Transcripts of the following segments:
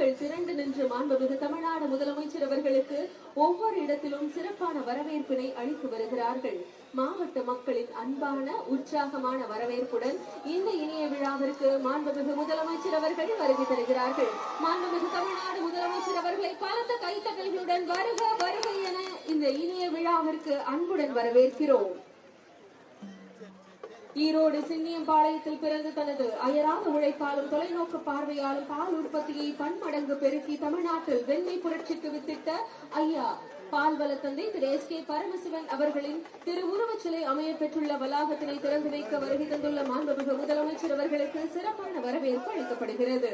மக்கள் திரண்டு நின்று மாண்புமிகு தமிழ்நாடு முதலமைச்சர் அவர்களுக்கு ஒவ்வொரு இடத்திலும் சிறப்பான வரவேற்பினை அளித்து வருகிறார்கள். மாவட்ட மக்களின் அன்பான உற்சாகமான வரவேற்புடன் இந்த இனிய விழாவிற்கு மாண்புமிகு முதலமைச்சர் அவர்கள் வருகை தருகிறார்கள். மாண்புமிகு தமிழ்நாடு முதலமைச்சர் அவர்களை பலத்த கைத்தகல்களுடன் வருக வருக என இந்த இனிய விழாவிற்கு அன்புடன் வரவேற்கிறோம். ஈரோடு சின்னியம்பாளையத்தில் பிறந்து தனது அயராத உழைப்பாலும் தொலைநோக்கு பார்வையாலும் பால் உற்பத்தியை பன்மடங்கு பெருக்கி தமிழ்நாட்டில் வெண்ணை புரட்சிக்கு வித்திட்ட ஐயா பால் தந்தை திரு எஸ் கே பரமசிவன் அவர்களின் திருவுருவச் சிலை அமைய பெற்றுள்ள வளாகத்தினை திறந்து வைக்க வருகை தந்துள்ள மாண்புமிகு முதலமைச்சர் அவர்களுக்கு சிறப்பான வரவேற்பு அளிக்கப்படுகிறது.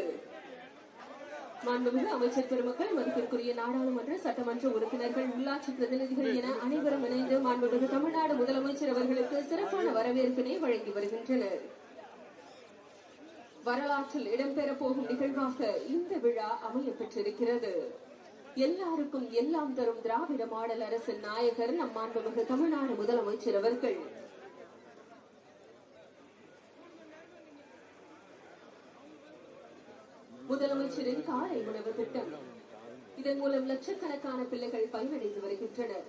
மாண்புமிகு அமைச்சர் பெருமக்கள் மதிப்பிற்குரிய நாடாளுமன்ற சட்டமன்ற உறுப்பினர்கள் உள்ளாட்சி பிரதிநிதிகள் என அனைவரும் இணைந்து மாண்புமிகு தமிழ்நாடு முதலமைச்சர் அவர்களுக்கு சிறப்பான வரவேற்பினை வழங்கி வருகின்றனர். வரலாற்றில் இடம்பெற போகும் நிகழ்வாக இந்த விழா அமைய பெற்றிருக்கிறது. எல்லாருக்கும் எல்லாம் தரும் திராவிட மாடல் அரசின் நாயகர் நம் மாண்புமிகு தமிழ்நாடு முதலமைச்சர் அவர்கள். முதலமைச்சரின் காலை உணவு திட்டம். இதன் மூலம் லட்சக்கணக்கான பிள்ளைகள் பயனடைந்து வருகின்றனர்.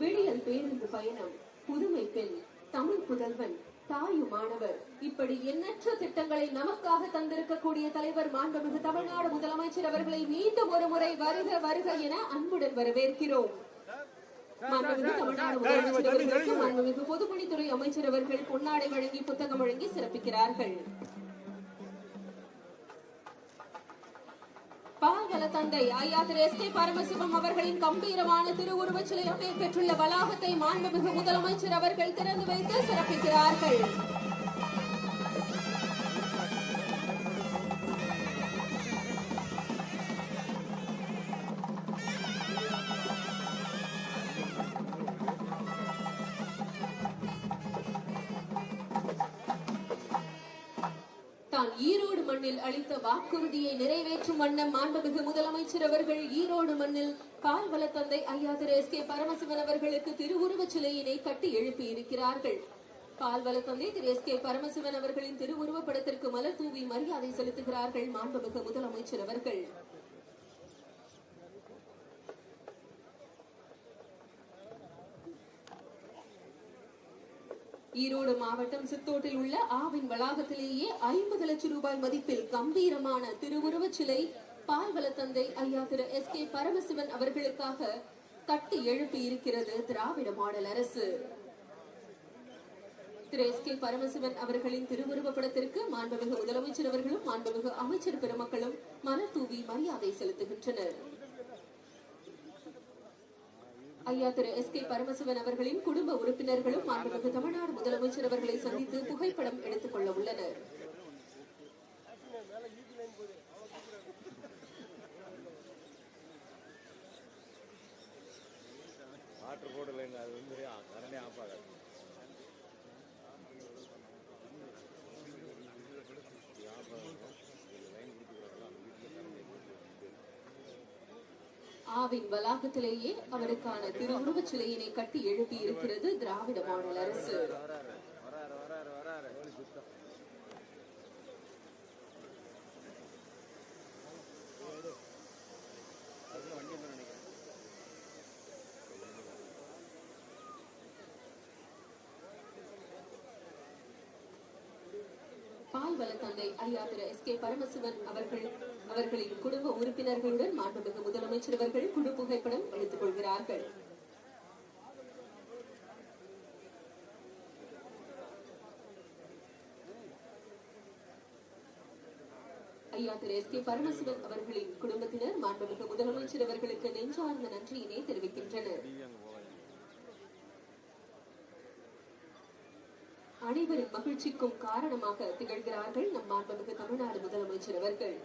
விடியல் பேருந்து பயணம் புதுமை பெண் தமிழ் புதல்வன் தாயு மாணவர். இப்படி எண்ணற்ற திட்டங்களை நமக்காக தந்திருக்கக்கூடிய தலைவர் மாண்புமிகு தமிழ்நாடு முதலமைச்சர் அவர்களை மீண்டும் ஒரு முறை வருக வருக என அன்புடன் வரவேற்கிறோம். மாண்புமிகு தமிழ்நாடு முதலமைச்சர் அவர்களுக்கு மாண்புமிகு பொதுப்பணித்துறை அமைச்சர் அவர்கள் பொன்னாடை வழங்கி புத்தகம் வழங்கி சிறப்பிக்கிறார்கள். பாகல தந்தை ஐயா திரு எஸ் கே பரமசிவம் அவர்களின் கம்பீரமான திருவுருவச் சிலை அமைய பெற்றுள்ள வளாகத்தை மாண்புமிகு முதலமைச்சர் அவர்கள் திறந்து வைத்து சிறப்பிக்கிறார்கள். தான் ஈரோடு மண்ணில் அளித்த வாக்குறுதியை நிறைவேற்றும் வண்ணம் மாண்புமிகு முதலமைச்சர் அவர்கள் ஈரோடு மண்ணில் பால்வள தந்தை ஐயா திரு எஸ் கே பரமசிவன் அவர்களுக்கு திருவுருவச் சிலையினை கட்டி எழுப்பி இருக்கிறார்கள் பால்வள தந்தை திரு எஸ் கே பரமசிவன் அவர்களின் திருவுருவப் படத்திற்கு மலர் தூவி மரியாதை செலுத்துகிறார்கள் மாண்புமிகு முதலமைச்சர் அவர்கள். ஈரோடு மாவட்டம் சித்தோட்டில் உள்ள ஆவின் வளாகத்திலேயே ஐம்பது லட்சம் ரூபாய் மதிப்பில் கம்பீரமான திருவுருவச் சிலை பால்வள தந்தை ஐயா திரு எஸ் கே பரமசிவன் அவர்களுக்காக கட்டி எழுப்பி இருக்கிறது திராவிட மாடல் அரசு. திரு எஸ் கே பரமசிவன் அவர்களின் திருவுருவ படத்திற்கு மாண்புமிகு முதலமைச்சர் அவர்களும் மாண்புமிகு அமைச்சர் பெருமக்களும் மலர் தூவி மரியாதை செலுத்துகின்றனர். ஐயா திரு எஸ் கே பரமசிவன் அவர்களின் குடும்ப உறுப்பினர்களும் மாண்புமிகு தமிழ்நாடு முதலமைச்சர் அவர்களை சந்தித்து புகைப்படம் எடுத்துக் கொள்ள உள்ளனர். வாட்டர் போடலைங்க அது வந்து கரண்டே ஆஃப் ஆகாது. ஆவின் வளாகத்திலேயே அவருக்கான திருவுருவச் சிலையினை கட்டி எழுப்பி இருக்கிறது திராவிட மாநில அரசு. பால் வராரு தந்தை ஐயா திரு எஸ் கே பரமசிவன் அவர்கள் அவர்களின் குடும்ப உறுப்பினர்களுடன் மாண்புமிகு முதலமைச்சர் அவர்கள் குழு புகைப்படம் எடுத்துக் கொள்கிறார்கள். ஐயா திரு எஸ் கே பரமசிவன் அவர்களின் குடும்பத்தினர் மாண்புமிகு முதலமைச்சர் அவர்களுக்கு நெஞ்சார்ந்த நன்றியினை தெரிவிக்கின்றனர். அனைவரின் மகிழ்ச்சிக்கும் காரணமாக திகழ்கிறார்கள் நம் மாண்புமிகு தமிழ்நாடு முதலமைச்சர் அவர்கள்.